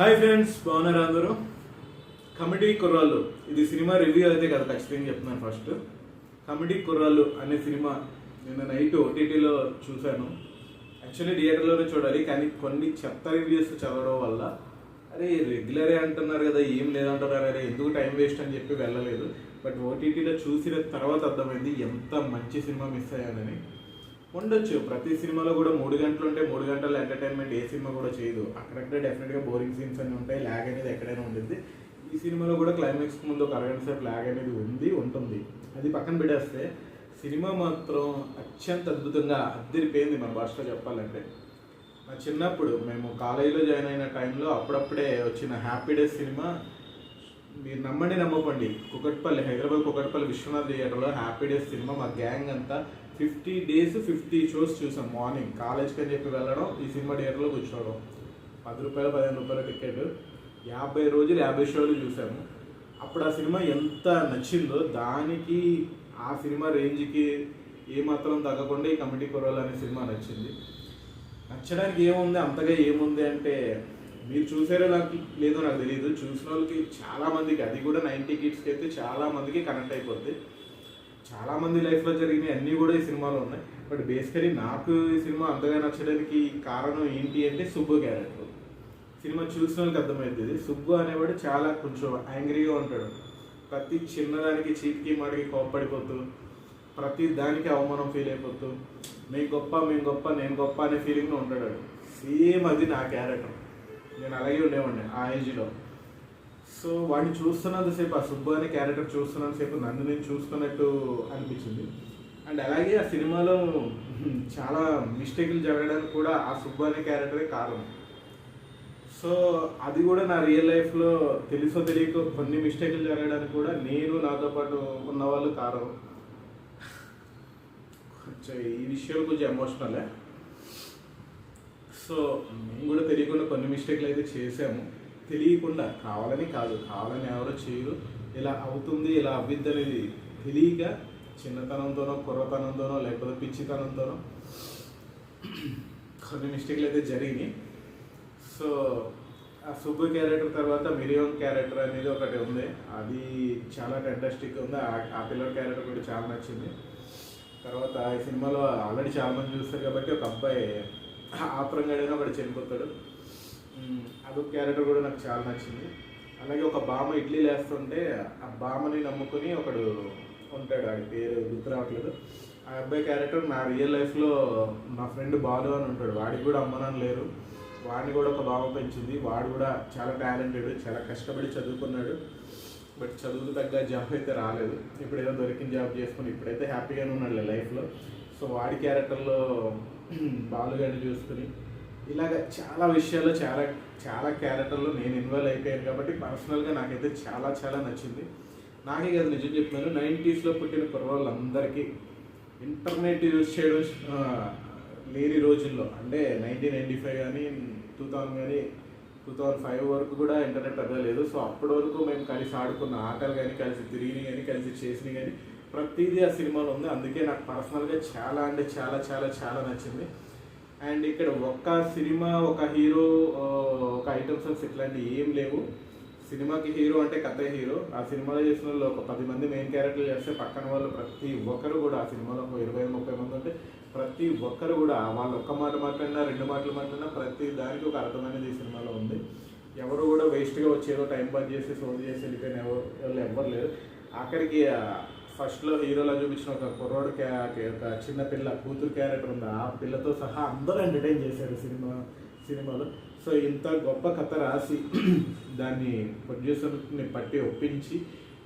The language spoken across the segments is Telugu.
హాయ్ ఫ్రెండ్స్ బాగున్నారా అందరూ? కమిటీ కుర్రాళ్ళు. ఇది సినిమా రివ్యూ అయితే కదా ఖచ్చితంగా చెప్తున్నాను ఫస్ట్ కమిటీ కుర్రాళ్ళు అనే సినిమా నిన్న నైట్ ఓటీటీలో చూశాను. యాక్చువల్లీ థియేటర్లోనే చూడాలి కానీ కొన్ని చెత్త రివ్యూస్ చదవడం వల్ల అరే రెగ్యులరే అంటున్నారు కదా ఏం లేదంటున్నారు అరే ఎందుకు టైం వేస్ట్ అని చెప్పి వెళ్ళలేదు. బట్ ఓటీటీలో చూసిన తర్వాత అర్థమైంది ఎంత మంచి సినిమా మిస్ అయ్యానని. ఉండొచ్చు. ప్రతి సినిమాలో కూడా మూడు గంటలు ఉంటే మూడు గంటల ఎంటర్టైన్మెంట్ ఏ సినిమా కూడా చేయదు. అక్కడక్కడ డెఫినెట్గా బోరింగ్ సీన్స్ అన్ని ఉంటాయి ల్యాగ్ అనేది ఎక్కడైనా ఉంటుంది ఈ సినిమాలో కూడా క్లైమాక్స్ ముందు ఒక అరగంట సేపు ల్యాగ్ అనేది ఉంది ఉంటుంది. అది పక్కన పెట్టేస్తే సినిమా మాత్రం అత్యంత అద్భుతంగా అద్దరిపోయింది మన భాషలో చెప్పాలంటే. మా చిన్నప్పుడు మేము కాలేజీలో జాయిన్ అయిన టైంలో అప్పుడప్పుడే వచ్చిన హ్యాపీ డేస్ సినిమా మీరు నమ్మండి నమ్మకండి. కుకట్పల్లి హైదరాబాద్ కుకట్పల్లి విశ్వనాథ్ థియేటర్లో హ్యాపీ డేస్ సినిమా మా గ్యాంగ్ అంతా ఫిఫ్టీ డేస్ ఫిఫ్టీ షోస్ చూసాం మార్నింగ్. కాలేజ్కి అని చెప్పి వెళ్ళడం ఈ సినిమా థియేటర్లో కూర్చోవడం పది రూపాయలు పదిహేను రూపాయల టికెట్. యాభై రోజులు యాభై షోలు చూసాము. అప్పుడు ఆ సినిమా ఎంత నచ్చిందో దానికి ఆ సినిమా రేంజ్కి ఏమాత్రం తగ్గకుండా ఈ కమిటీ కుర్రాలు అనే సినిమా నచ్చింది. నచ్చడానికి ఏముంది అంతగా ఏముంది అంటే మీరు చూసారో నాకు లేదో నాకు తెలియదు చూసిన వాళ్ళకి చాలా మందికి అది కూడా నైంటీ కిడ్స్కి అయితే చాలా మందికి కనెక్ట్ అయిపోద్ది. చాలా మంది లైఫ్లో జరిగినవి అన్నీ కూడా ఈ సినిమాలో ఉన్నాయి. బట్ బేసికలీ నాకు ఈ సినిమా అంతగా నచ్చడానికి కారణం ఏంటి అంటే సుబ్బు క్యారెక్టర్. సినిమా చూసిన వాళ్ళకి అర్థమవుతుంది సుబ్బు అనేవాడు చాలా కొంచెం యాంగ్రీగా ఉంటాడు. ప్రతి చిన్నదానికి చీటికి మాడికి కోప్పడిపోతూ ప్రతి దానికి అవమానం ఫీల్ అయిపోతూ మేము గొప్ప మేము గొప్ప నేను గొప్ప అనే ఫీలింగ్లో ఉంటాడు సేమ్ అది నా క్యారెక్టర్. నేను అలాగే ఉండేవాడిని ఆ ఏజ్లో. సో వాడిని చూస్తున్నంతసేపు ఆ సుబ్బు అనే క్యారెక్టర్ చూస్తున్నంతసేపు నన్ను నేను చూసుకున్నట్టు అనిపించింది. అండ్ అలాగే ఆ సినిమాలో చాలా మిస్టేక్లు జరగడానికి కూడా ఆ సుబ్బు అనే క్యారెక్టరే కారణం. సో అది కూడా నా రియల్ లైఫ్లో తెలుసో తెలియక కొన్ని మిస్టేక్లు జరగడానికి కూడా నేను నాతో పాటు ఉన్న వాళ్ళు కారణం. కొంచెం ఈ విషయం కొంచెం ఎమోషనలే? సో మేము కూడా తెలియకుండా కొన్ని మిస్టేక్లు అయితే చేసాము తెలియకుండా కావాలని కాదు. కావాలని ఎవరో చేయరు. ఇలా అవుతుంది ఇలా అవ్విద్ది అనేది తెలియక చిన్నతనంతోనో కుర్రతనంతోనో లేకపోతే పిచ్చితనంతోనో కొన్ని మిస్టేక్లు అయితే జరిగినాయి. సో ఆ సుబ్బు క్యారెక్టర్ తర్వాత మిరియం క్యారెక్టర్ అనేది ఒకటి ఉంది. అది చాలా ఫెంటాస్టిక్ ఉంది. ఆ- పిల్లల క్యారెక్టర్ కూడా చాలా నచ్చింది. తర్వాత ఈ సినిమాలో ఆల్రెడీ చాలా మంది చూస్తారు కాబట్టి ఒక అబ్బాయి ఆపరంగాడైనా ఒకటి చనిపోతాడు. అదొక క్యారెక్టర్ కూడా నాకు చాలా నచ్చింది. అలాగే ఒక బామ ఇడ్లీ లేస్తుంటే ఆ బామని నమ్ముకుని ఒకడు ఉంటాడు. ఆడి పేరు గుర్తు రావట్లేదు. ఆ అబ్బాయి క్యారెక్టర్ నా రియల్ లైఫ్లో నా ఫ్రెండ్ బాలు అని ఉంటాడు. వాడికి కూడా అమ్మనని లేరు. వాడిని కూడా ఒక బామ పెంచింది. వాడు కూడా చాలా టాలెంటెడ్ చాలా కష్టపడి చదువుకున్నాడు. బట్ చదువుకు తగ్గ జాబ్ అయితే రాలేదు. ఇప్పుడు ఏదో దొరికిన జాబ్ చేసుకుని ఇప్పుడైతే హ్యాపీగానే ఉన్నాడు లైఫ్లో సో వాడి క్యారెక్టర్లో బాలుగాడిని చూసుకుని ఇలాగ చాలా విషయాల్లో చాలా చాలా క్యారెక్టర్లో నేను ఇన్వాల్వ్ అయిపోయాను కాబట్టి పర్సనల్గా నాకైతే చాలా చాలా నచ్చింది. నాకే కదా నిజం చెప్తున్నాను నైంటీస్లో పుట్టిన కుర్రోళ్ళందరికీ ఇంటర్నెట్ యూజ్ చేయడం లేని రోజుల్లో అంటే నైన్టీన్ నైంటీ ఫైవ్ కానీ టూ థౌజండ్ కానీ టూ థౌజండ్ ఫైవ్ వరకు కూడా ఇంటర్నెట్ అవ్వలేదు సో అప్పటి వరకు మేము కలిసి ఆడుకున్న ఆటలు కానీ కలిసి తిరిగి కానీ కలిసి చేసినవి కానీ ప్రతిదీ ఆ సినిమాలో ఉంది. అందుకే నాకు పర్సనల్గా చాలా అంటే చాలా చాలా చాలా నచ్చింది. అండ్ ఇక్కడ ఒక్క సినిమా ఒక హీరో ఒక ఐటమ్ సాంగ్స్ ఇట్లాంటివి ఏం లేవు. సినిమాకి హీరో అంటే కథ హీరో. ఆ సినిమాలో చేసిన వాళ్ళు ఒక పది మంది మెయిన్ క్యారెక్టర్ చేస్తే పక్కన వాళ్ళు ప్రతి ఒక్కరు కూడా ఆ సినిమాలో ఒక ఇరవై ముప్పై మంది ఉంటే ప్రతి ఒక్కరు కూడా వాళ్ళు ఒక్క మాట మాట్లాడినా రెండు మాటలు మాట్లాడినా ప్రతి దానికి ఒక అర్థమైనది ఈ సినిమాలో ఉంది. ఎవరు కూడా వేస్ట్గా వచ్చేదో టైం పాస్ చేసి సోది చేసి వెళ్ళిపోయిన ఎవరు వాళ్ళు ఎవ్వరు లేరు. ఆఖరికి ఫస్ట్లో హీరోలా చూపించిన ఒక కుర్రోడు క్యా ఒక చిన్న పిల్ల కూతురు క్యారెక్టర్ ఉంది? ఆ పిల్లతో సహా అందరూ ఎంటర్టైన్ చేశారు సినిమా సినిమాలో. సో ఇంత గొప్ప కథ రాసి దాన్ని ప్రొడ్యూసర్ని పట్టి ఒప్పించి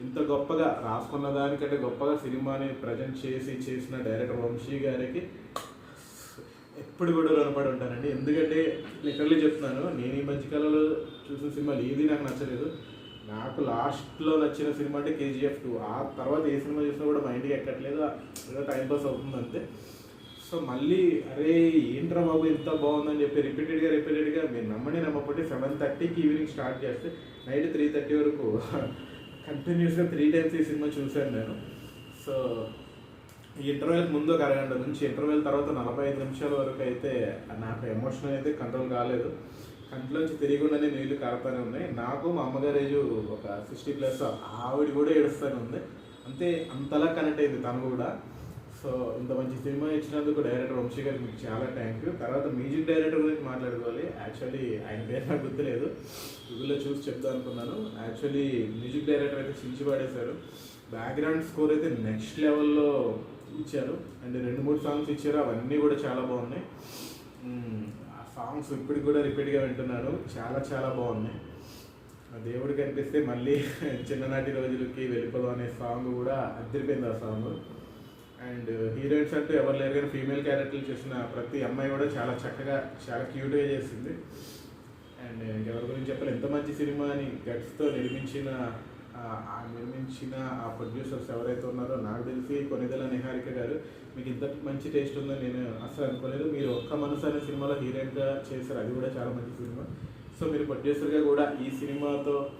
ఇంత గొప్పగా రాసుకున్న దానికంటే గొప్పగా సినిమాని ప్రజెంట్ చేసి చేసిన డైరెక్టర్ వంశీ గారికి ఎప్పుడు కూడా రుణపడి ఉంటానండి. ఎందుకంటే లిటర్లీ చెప్తున్నాను నేను ఈ మధ్యకాలంలో చూసిన సినిమాలు ఏది నాకు నచ్చలేదు. నాకు లాస్ట్లో నచ్చిన సినిమా అంటే కేజీఎఫ్ టూ. ఆ తర్వాత ఏ సినిమా చూసినా కూడా మైండ్కి ఎక్కట్లేదు. ఏదో టైం పాస్ అవుతుంది అంతే. సో మళ్ళీ అరే ఏంట్రా బాబు ఇంత బాగుందని చెప్పి రిపీటెడ్గా రిపీటెడ్గా మీరు నమ్మని నమ్మకపోతే సెవెన్ థర్టీకి ఈవినింగ్ స్టార్ట్ చేస్తే నైట్ త్రీ థర్టీ వరకు కంటిన్యూస్గా త్రీ టైమ్స్ ఈ సినిమా చూశాను నేను. సో ఈ ఇంటర్వెల్ ముందు ఒక అరగంట నుంచి ఇంటర్వెల్ తర్వాత నలభై ఐదు నిమిషాల వరకు అయితే నాకు ఎమోషన్ అయితే కంట్రోల్ కాలేదు. కంట్లోంచి తిరిగిఉండనే నీళ్ళు కారుతానే ఉన్నాయి. నాకు మా అమ్మగారు ఏజ్ ఒక సిక్స్టీ ప్లస్ ఆవిడ కూడా ఏడుస్తూనే ఉంది. అంతే అంతలా కనెక్ట్ అయింది తను కూడా. సో ఇంత మంచి సినిమా ఇచ్చినందుకు డైరెక్టర్ వంశీ గారికి మీకు చాలా థ్యాంక్ యూ తర్వాత మ్యూజిక్ డైరెక్టర్ గురించి మాట్లాడుకోవాలి. యాక్చువల్లీ ఆయన పేరు నాకు గుర్తులేదు. గూగుల్లో చూసి చెప్తా అనుకున్నాను. యాక్చువల్లీ మ్యూజిక్ డైరెక్టర్ అయితే చించి పడేశారు. బ్యాక్గ్రౌండ్ స్కోర్ అయితే నెక్స్ట్ లెవెల్లో ఇచ్చారు. అండ్ రెండు మూడు సాంగ్స్ ఇచ్చారు. అవన్నీ కూడా చాలా బాగున్నాయి. సాంగ్స్ ఇప్పటికి కూడా రిపీట్గా వింటున్నాను చాలా చాలా బాగున్నాయి. ఆ దేవుడు కనిపిస్తే మళ్ళీ చిన్ననాటి రోజులకి వెళ్ళిపోదాం అనే సాంగ్ కూడా అదిరిపోయింది ఆ సాంగ్. అండ్ హీరోయిన్స్ అంటూ ఎవరు లేరు కానీ ఫీమేల్ క్యారెక్టర్లు చేసిన ప్రతి అమ్మాయి కూడా చాలా చక్కగా చాలా క్యూట్గా చేసింది. అండ్ ఎవరి గురించి చెప్పాలి. ఎంత మంచి సినిమా అని గట్స్తో నిర్మించిన నిర్మించిన ఆ ప్రొడ్యూసర్స్ ఎవరైతే ఉన్నారో నాకు తెలిసి కొనిదెల నిహారిక గారు మీకు ఇంత మంచి టేస్ట్ ఉందో నేను అసలు అనుకోలేదు. మీరు ఒక్క మనసు అనే సినిమాలో హీరోయిన్గా చేశారు. అది కూడా చాలా మంచి సినిమా. సో మీరు ప్రొడ్యూసర్గా కూడా ఈ సినిమాతో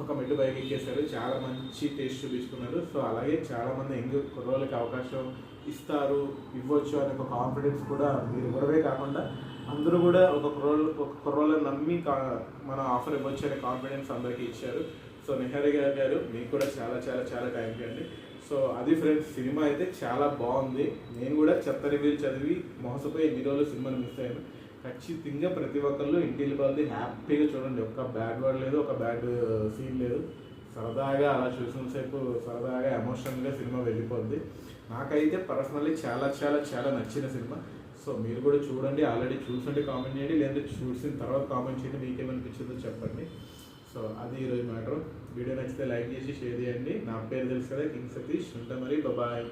ఒక మెట్టు పైకి ఎక్కేశారు. చాలా మంచి టేస్ట్ చూపించుకున్నారు. సో అలాగే చాలామంది యంగ్ కుర్రోళ్ళకి అవకాశం ఇస్తారు ఇవ్వచ్చు అనే ఒక కాన్ఫిడెన్స్ కూడా మీరు ఇవ్వడమే కాకుండా అందరూ కూడా ఒక కుర్రోళ్ళు ఒక కుర్రోళ్ళని నమ్మి కా- మన ఆఫర్ ఇవ్వచ్చు అనే కాన్ఫిడెన్స్ అందరికీ ఇచ్చారు. సో నిహారి గారు గారు మీకు కూడా చాలా చాలా చాలా థ్యాంక్ యూ అండి. సో అది ఫ్రెండ్స్ సినిమా అయితే చాలా బాగుంది. నేను కూడా చెత్త రివ్యూలు చదివి మోసపోయి ఎన్ని రోజులు సినిమాని మిస్ అయ్యాను. ఖచ్చితంగా ప్రతి ఒక్కళ్ళు ఇంటికి వాళ్ళది హ్యాపీగా చూడండి. ఒక్క బ్యాడ్ వర్డ్ లేదు ఒక బ్యాడ్ సీన్ uh, లేదు. సరదాగా అలా చూసిన సేపు సరదాగా ఎమోషనల్గా సినిమా వెళ్ళిపోద్ది. నాకైతే పర్సనల్లీ చాలా చాలా చాలా నచ్చిన సినిమా. సో మీరు కూడా చూడండి ఆల్రెడీ చూసుంటే కామెంట్ చేయండి. లేదంటే చూసిన తర్వాత కామెంట్ చేయండి. మీకేమనిపించిందో చెప్పండి. సో అది ఈరోజు మ్యాటర్. వీడియో నచ్చితే లైక్ చేసి షేర్ చేయండి. నా పేరు తెలుసు కదా కింగ్ సతీష్. ఉంటా మరి బాయ్